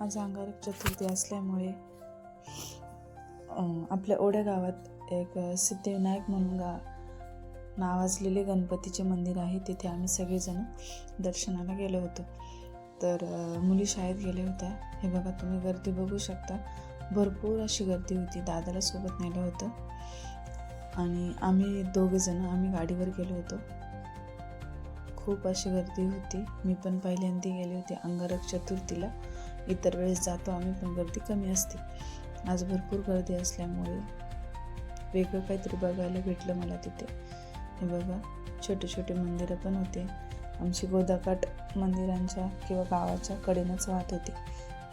आज अंगारक चतुर्थी असल्यामुळे आपल्या ओढ्या गावात एक सिद्धिविनायक म्हणून गा नावाजलेले गणपतीचे मंदिर आहे. तिथे आम्ही सगळेजण दर्शनाला गेलो होतो. तर मुली शाळेत गेल्या होत्या. हे बघा तुम्ही गर्दी बघू शकता. भरपूर अशी गर्दी होती. दादाला सोबत नेलं होतं. आणि आम्ही दोघेजण आम्ही गाडीवर गेलो होतो. खूप अशी गर्दी होती. मी पण पहिल्यांदा गेले होते अंगारक चतुर्थीला. इतर वेळेस जातो आम्ही पण गर्दी कमी असते. आज भरपूर गर्दी असल्यामुळे वेगळं काहीतरी बघायला भेटलं मला तिथे. हे बघा छोटे छोटे मंदिरं पण होते. आमची गोदाकाठ मंदिरांच्या किंवा गावाच्या कडेनंच वाहत होते.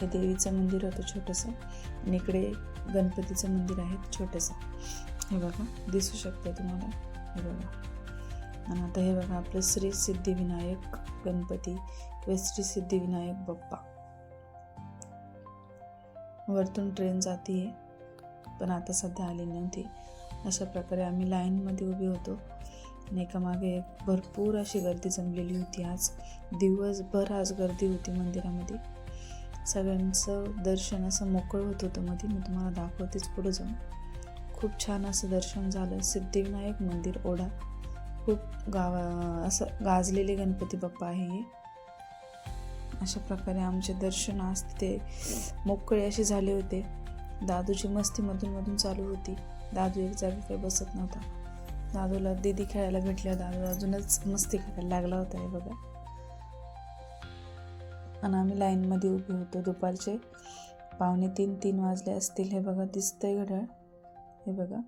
हे देवीचं मंदिर होतं छोटंसं आणि इकडे गणपतीचं मंदिर आहे छोटंसं. हे बघा दिसू शकतं तुम्हाला. हे बघा. आणि आता हे बघा आपलं श्री सिद्धिविनायक गणपती व श्री सिद्धिविनायक बाप्पा. वरतून ट्रेन जाते पण आता सध्या आली नव्हती. अशा प्रकारे आम्ही लाईनमध्ये उभे होतो. आणि एकामागे एक भरपूर अशी गर्दी जमलेली होती आज. दिवसभर आज गर्दी होती मंदिरामध्ये. सगळ्यांचं दर्शन असं मोकळं होत होतं मध्ये. मी तुम्हाला दाखवतेच पुढं जाऊन. खूप छान असं दर्शन झालं. सिद्धिविनायक मंदिर ओढा. खूप गावा असं गाजलेले गणपती बाप्पा आहे हे. अशा प्रकारे आमचे दर्शन आज तिथे मोकळे असे झाले होते. दादूची मस्ती मधून मधून चालू होती. दादू एक जागी काही बसत नव्हता. दादूला दीदी खेळायला भेटल्या. दादू अजूनच मस्ती करायला लागला होता हे बघा. आणि आम्ही लाईनमध्ये उभे होतो. दुपारचे पावणे तीन तीन वाजले असतील. हे बघा दिसतंय घड्याळ. हे बघा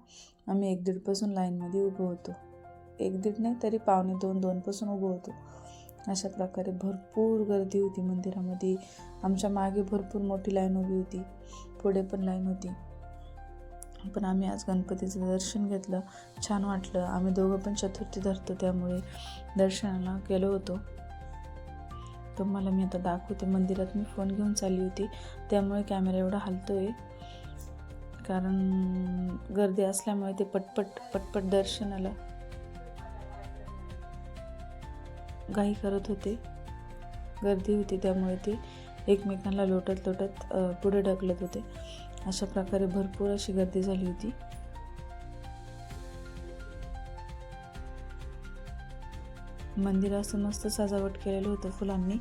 आम्ही एक दीडपासून लाईनमध्ये उभं होतो. एक दीड नाही तरी पावणे दोन दोनपासून उभं होतो. अशा प्रकारे भरपूर गर्दी होती मंदिरामध्ये. आमच्या मागे भरपूर मोठी लाईन उभी होती. पुढे पण लाईन होती. पण आम्ही आज गणपतीचं दर्शन घेतलं. छान वाटलं. आम्ही दोघं पण चतुर्थी धरतो त्यामुळे दर्शनाला गेलो होतो. तुम्हाला मी आता दाखवते. मंदिरात मी फोन घेऊन चालली होती. त्यामुळे कॅमेरा एवढा हलतोय. कारण गर्दी असल्यामुळे ते पटपट पटपट दर्शनाला घाई करत होते. गर्दी होती त्यामुळे ते एकमेकांना लोटत लोटत पुढे ढकलत होते. अशा प्रकारे भरपूर अशी गर्दी झाली होती. मंदिरासून मस्त सजावट केलेलं होतं फुलांनी.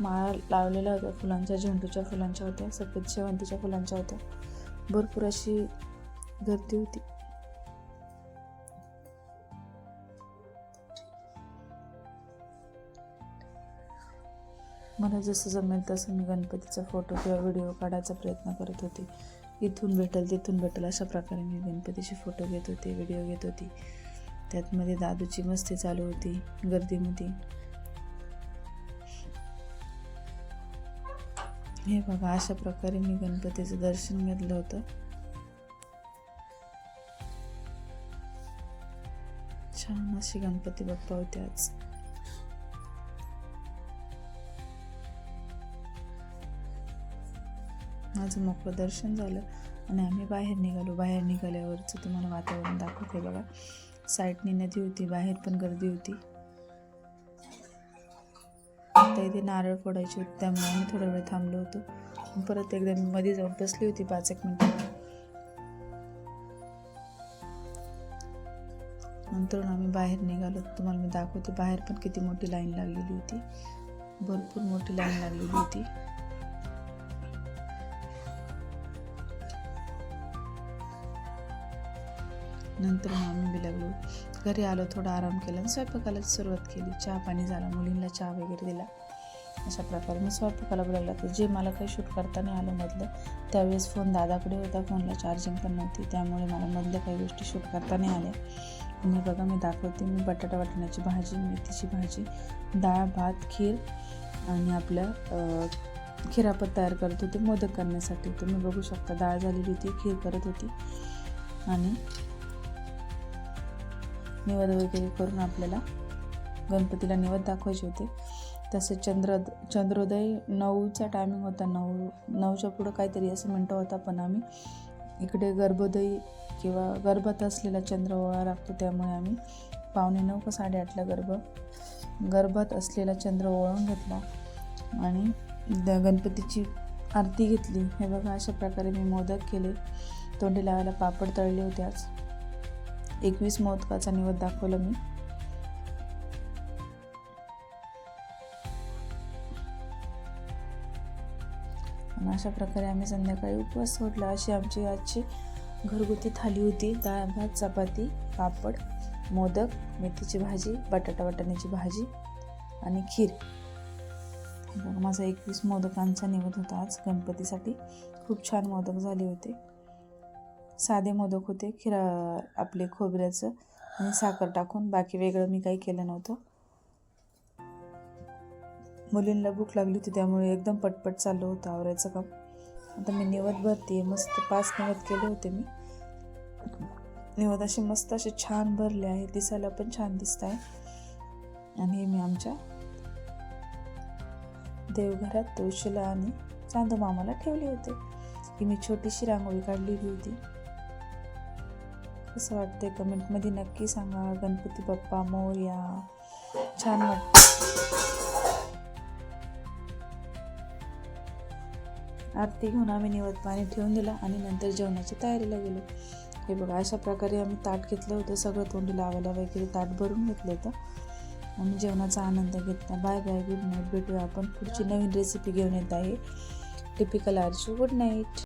माळा लावलेल्या होत्या फुलांच्या झेंडूच्या फुलांच्या होत्या सफेद शेवंतीच्या फुलांच्या होत्या. भरपूर अशी गर्दी होती. मला जसं जमेल तसं मी गणपतीचा फोटो किंवा व्हिडिओ काढायचा प्रयत्न करत होते. इथून भेटेल तिथून भेटेल अशा प्रकारे मी गणपतीचे फोटो घेत होते व्हिडिओ घेत होती. त्यातमध्ये दादूची मस्ती चालू होती गर्दीमध्ये हे बघा अशा प्रकारे मी गणपतीचं दर्शन घेतलं होतं. छान अशी गणपती बाप्पा होते आज. माझं मोकळं दर्शन झालं आणि आम्ही बाहेर निघालो. बाहेर निघाल्यावरचं तुम्हाला वातावरण दाखवते बघा. साईटने नदी होती बाहेर पण गर्दी होती. आता इथे नारळ फोडायचे होते त्यामुळे आम्ही थोडा वेळ थांबलो होतो. परत एकदा मी मध्ये जाऊन बसली होती पाच एक मिनिटं. नंतर आम्ही बाहेर निघालो. तुम्हाला मी दाखवते बाहेर पण किती मोठी लाईन लागलेली होती. भरपूर मोठी लाईन लागलेली होती. नंतर मग आम्ही बी लागलो. घरी आलो थोडा आराम केला आणि स्वयंपाकाला सुरुवात केली. चहा पाणी झाला मुलींना चहा वगैरे दिला. अशा प्रकारे मी स्वयंपाकाला बोलायला तर जे मला काही शूट करता नाही आलं मधलं त्यावेळेस फोन दादाकडे होता फोनला चार्जिंग पण नव्हती. त्यामुळे मला मधल्या काही गोष्टी शूट करता नाही आल्या. आणि बघा मी दाखवते. मी बटाटा वाटण्याची भाजी मेथीची भाजी डाळ भात खीर आणि आपलं खिरापत तयार करत होते मोदक करण्यासाठी. तुम्ही बघू शकता डाळ झालेली होती खीर करत होती. आणि निवद वगैरे करून आपल्याला गणपतीला निवद दाखवायचे होते. तसेच चंद्र चंद्रोदय नऊचा टायमिंग होता. नऊ नऊच्या पुढं काहीतरी असं म्हणतो होता पण आम्ही इकडे गर्भोदय किंवा गर्भात असलेला चंद्र ओळा लागतो त्यामुळे आम्ही पावणे नऊ का साडेआठला गर्भ गर्भात असलेला चंद्र ओळून घेतला आणि द- गणपतीची आरती घेतली. हे बघा अशा प्रकारे मी मोदक केले. तोंडी लावायला पापड तळले होते आज. एकवीस मोदकाचा निवद दाखवला मी. अशा प्रकारे आम्ही संध्याकाळी उपवास सोडला. अशी आमची आजची घरगुती थाली होती. डाळ भात चपाती पापड मोदक मेथीची भाजी बटाटा वाटाण्याची भाजी आणि खीर. माझा एकवीस मोदकांचा निवड होता आज. गणपतीसाठी खूप छान मोदक झाले होते. साधे मोदक होते खिरा आपले खोबऱ्याचं आणि साखर टाकून बाकी वेगळं मी काही केलं नव्हतं. मुलींना भूक लागली होती त्यामुळे एकदम पटपट चाललं होतं आवरायचं काम. आता मी निवद भरते मस्त पाच निवद केले होते मी. निवद असे मस्त असे छान भरले आहे दिसायला पण छान दिसत आहे. आणि हे मी आमच्या देवघरात तुळशीला आणि चांदू मामाला ठेवले होते. की मी छोटीशी रांगोळी काढलेली होती. कसं वाटतंय कमेंटमध्ये नक्की सांगा. गणपती बाप्पा मोर्या. छान वाटतं आरती घेऊन आम्ही निवत पाणी ठेवून दिला आणि नंतर जेवणाची तयारीला गेलो. हे बघा अशा प्रकारे आम्ही ताट घेतलं होतं. सगळं तोंडी लावायला वगैरे ताट भरून घेतलं होतं. आम्ही जेवणाचा आनंद घेतला. Bye bye good night. भेटूया आपण पुढची नवीन रेसिपी घेऊन येत आहे. टिपिकल आरची गुड नाईट